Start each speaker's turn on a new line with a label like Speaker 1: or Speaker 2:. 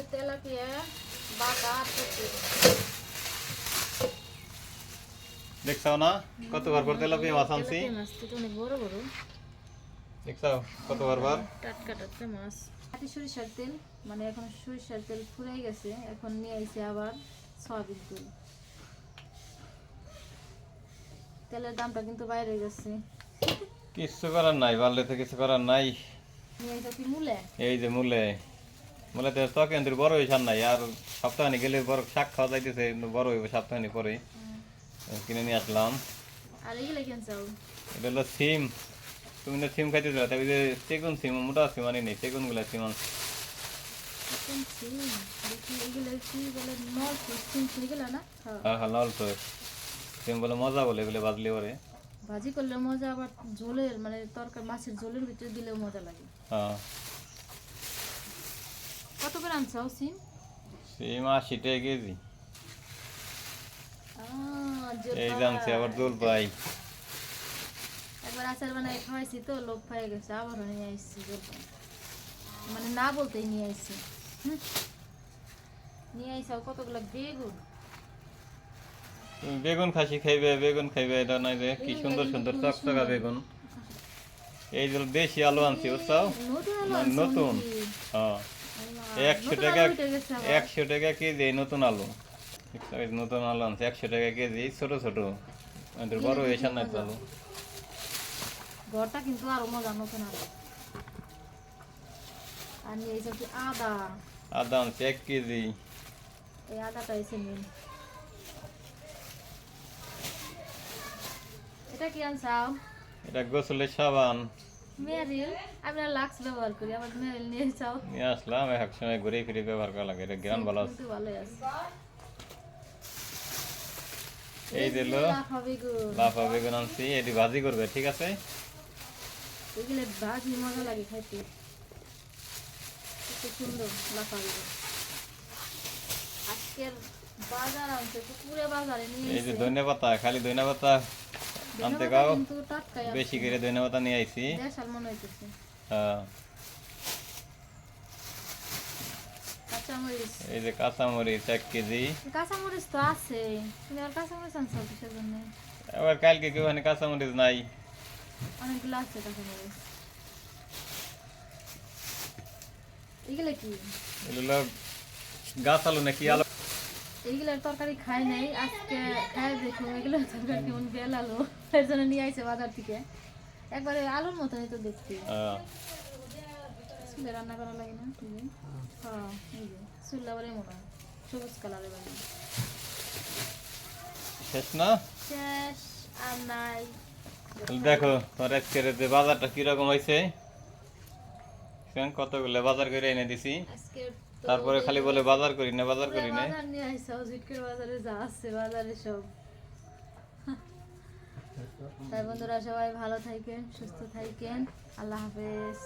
Speaker 1: হচ্ছে তেলাপিয়া বাটা।
Speaker 2: দেখছাও না? কত বার পর তেলাপিয়া মাছ আনছি?
Speaker 1: তো অনেক বড় বড়।
Speaker 2: দেখছাও? কত বার? বার
Speaker 1: টাটকা টাটকা মাছ। খাঁটি সরিষার তেল মানে এখন সরিষার তেল ফুরাই গেছে এখন নিয়ে আইছে আবার সয়াবিন তেল। তেলের দামটা কিন্তু বাইরে গেছে।
Speaker 2: কিছু করার নাই বাল্যতে কিছু করার নাই।
Speaker 1: নিয়ে আইছে কি মূলে।
Speaker 2: এই যে মূলে। মূলে তো ত্বক কিন্তু বড় হয়েছে আর নাই আর সপ্তাহানি গেলে বড় শাক খাওয়া যাইতেছে বড় হইব সপ্তাহানি পরে কিনে নিয়ে আসলাম। এটা হলো সিম। তুমি না সিম খাইতে দিলা তবে যে সিম মোটা সিম আনি নেই চেগুনগুলা সিম
Speaker 1: বলে
Speaker 2: তো। সিম বলে মজা বলে এগুলো বাজলে পরে।
Speaker 1: ভাজি করলে মজা আবার ঝোলের মানে তরকারি মাছের ঝোলের ভিতরে দিলেও মজা লাগে।
Speaker 2: হ্যাঁ।
Speaker 1: কত করে আনছাও সিম?
Speaker 2: সিম আশি টাকা কেজি। এই। জানছি আবার দোল পাই।
Speaker 1: একবার আচার বানাই খাওয়াইছি তো লোক পাই গেছে আবারও নিয়ে আসছি পাই। মানে না বলতেই নিয়ে আসছি নিয়ে আইসাও কতগুলো বেগুন?
Speaker 2: বেগুন খাসি খাইবে বেগুন খাইবে এটা নাই যে কি সুন্দর সুন্দর চকচকা বেগুন। এই যে দেশি আলু আনছি বুঝছাও?
Speaker 1: নতুন আনছো
Speaker 2: হ্যাঁ। একশো টাকা। একশো টাকা কেজি নতুন আলু। নতুন আলু আনছে একশো টাকা কেজি ছোট ছোট। বড় হয়েছে না আলু
Speaker 1: ঘরটা কিন্তু আরও মজা নতুন আলু। আর নিয়ে এসে কি আদা।
Speaker 2: আদা আনছে এক কেজি।
Speaker 1: এই আদাটা এসে নিন। এটা কি আনছাও?
Speaker 2: এটা গোসলের সাবান।
Speaker 1: মেরিল আমরা লাক্স ব্যবহার করি আবার মেরিল নিয়ে যাও।
Speaker 2: নিয়ে আসলাম এক সময় ঘুরে ফিরে ব্যবহার করা লাগে এটা ভালো আছে
Speaker 1: কিন্তু আছে।
Speaker 2: এই দিল
Speaker 1: লাফা বেগুন।
Speaker 2: আনছি এটি ভাজি করবে ঠিক আছে?
Speaker 1: এগুলো ভাজি মজা লাগে খাইতে। কত সুন্দর লাফা বেগুন। আজকের বাজার আনছে পুকুরে বাজারে নিয়ে
Speaker 2: এই যে
Speaker 1: এসে।
Speaker 2: ধনে পাতা খালি ধনে পাতা আনতে
Speaker 1: আছে।
Speaker 2: বেশি করে ধনে পাতা নিয়ে আইছি হ্যাঁ। এই যে কাঁচামরিচ এক কেজি।
Speaker 1: কাঁচামরিচ তো আছে কাঁচামরিচ আনছো কিসের জন্য?
Speaker 2: আবার কালকে কেউ এখানে কাঁচামরিচ নাই।
Speaker 1: অনেকগুলো আছে কাঁচামরিচ। এগুলো কি?
Speaker 2: এগুলো গাছ আলু নাকি আলু?
Speaker 1: এইগুলোর তরকারি খাই নাই আজকে খাই দেখুন এগুলো তরকারি কেমন বেল আলু এর জন্য নিয়ে আইছে বাজার থেকে। একবারে আলুর মতনই তো দেখতে। চুলে রান্না করা লাগে না যে। হ্যাঁ চুল আবার এমন সবুজ কালারের বাড়ি
Speaker 2: শেষ না?
Speaker 1: শেষ আর নাই।
Speaker 2: দেখো তোমার আজকের যে বাজারটা কীরকম হয়েছে কতগুলো বাজার করে এনে দিছি?
Speaker 1: আজকে
Speaker 2: তারপরে খালি বলে বাজার করি না বাজার করি না।
Speaker 1: বাজার নিয়ে আইসা ওজিটকে বাজারে যা আছে বাজারে সব। তাই বন্ধুরা সবাই ভালো থাকেন সুস্থ থাকেন। আল্লাহ হাফেজ।